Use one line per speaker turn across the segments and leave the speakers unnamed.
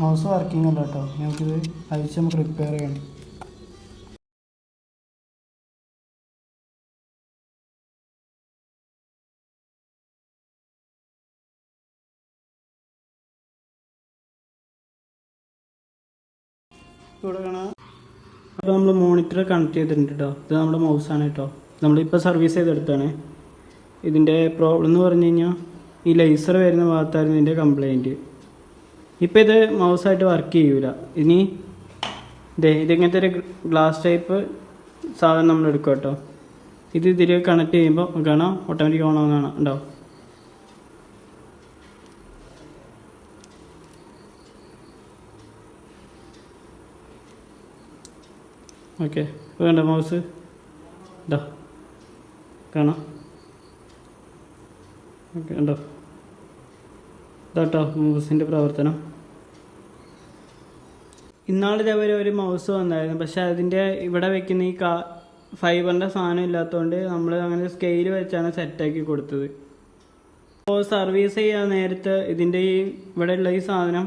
Mouse working അല്ല കേട്ടോ ഞങ്ങൾക്കിത് അയച്ച് നമുക്ക് റിപ്പയർ ചെയ്യണം ഇവിടെ അപ്പോൾ നമ്മൾ മോണിറ്റർ കണക്ട് ചെയ്തിട്ടുണ്ട് കേട്ടോ ഇത് നമ്മുടെ മൗസാണ് കേട്ടോ നമ്മളിപ്പോൾ സർവീസ് ചെയ്തെടുത്താണ്. ഇതിന്റെ പ്രോബ്ലം എന്ന് പറഞ്ഞു കഴിഞ്ഞാൽ ഈ ലേസർ വരുന്ന ഭാഗത്തായിരുന്നു ഇതിന്റെ കംപ്ലൈന്റ് ഇപ്പോൾ ഇത് മൗസായിട്ട് വർക്ക് ചെയ്യൂല. ഇനി ഇതേ ഇതിങ്ങനത്തെ ഒരു ഗ്ലാസ് ടൈപ്പ് സാധനം നമ്മൾ എടുക്കും കേട്ടോ. ഇത് ഇതിൽ കണക്ട് ചെയ്യുമ്പോൾ കാണാം. ഓട്ടോമാറ്റിക് ഓൺ ആവുന്നതാണ്. ഉണ്ടോ ഓക്കെ ഇപ്പോൾ കണ്ടോ മൗസ്? ഇതാ. കാണാം. ഓക്കെ ഉണ്ടോ ഇതാട്ടോ മൗസിന്റെ പ്രവർത്തനം. വരെ ഒരു മൗസ് വന്നായിരുന്നു. പക്ഷേ അതിന്റെ ഇവിടെ വെക്കുന്ന ഈ കാ ഫൈബറിന്റെ സാധനം ഇല്ലാത്തതുകൊണ്ട് നമ്മൾ അങ്ങനെ സ്കെയിൽ വെച്ചാണ് സെറ്റാക്കി കൊടുത്തത്. അപ്പോൾ സർവീസ് ചെയ്യാൻ നേരത്ത് ഇതിന്റെ ഈ ഇവിടെ ഉള്ള ഈ സാധനം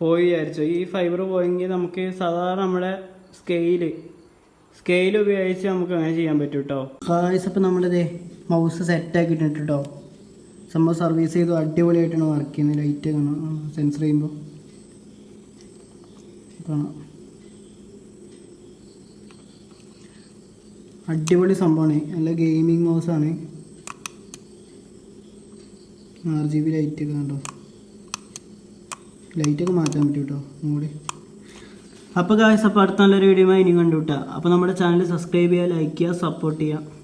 പോയി വിചാരിച്ചു. ഈ ഫൈബർ പോയെങ്കിൽ നമുക്ക് സാധാരണ നമ്മുടെ സ്കെയിൽ സ്കെയിൽ ഉപയോഗിച്ച് നമുക്ക് അങ്ങനെ ചെയ്യാൻ പറ്റും കേട്ടോ കായ്സ് അപ്പോൾ നമ്മളിതേ മൗസ് സെറ്റാക്കിയിട്ടുണ്ട് കേട്ടോ സംഭവം സർവീസ് ചെയ്തു അടിപൊളിയായിട്ടാണ് വർക്ക് ചെയ്യുന്നത്. ലൈറ്റ് കാണാം. സെൻസർ ചെയ്യുമ്പോൾ കാണാം. അടിപൊളി സംഭവമാണ്. നല്ല ഗെയിമിംഗ് മൗസാണ് ആറ് ജി ബി ലൈറ്റ് ഒക്കെ കണ്ടോ? ലൈറ്റൊക്കെ മാറ്റാൻ പറ്റും കേട്ടോ മൂടി അപ്പോൾ കാശ് അപ്പോൾ അടുത്ത നല്ലൊരു വീഡിയോ ഇനി കണ്ടു കേട്ടോ അപ്പോൾ നമ്മുടെ ചാനൽ സബ്സ്ക്രൈബ് ചെയ്യുക ലൈക്ക് ചെയ്യുക സപ്പോർട്ട് ചെയ്യുക.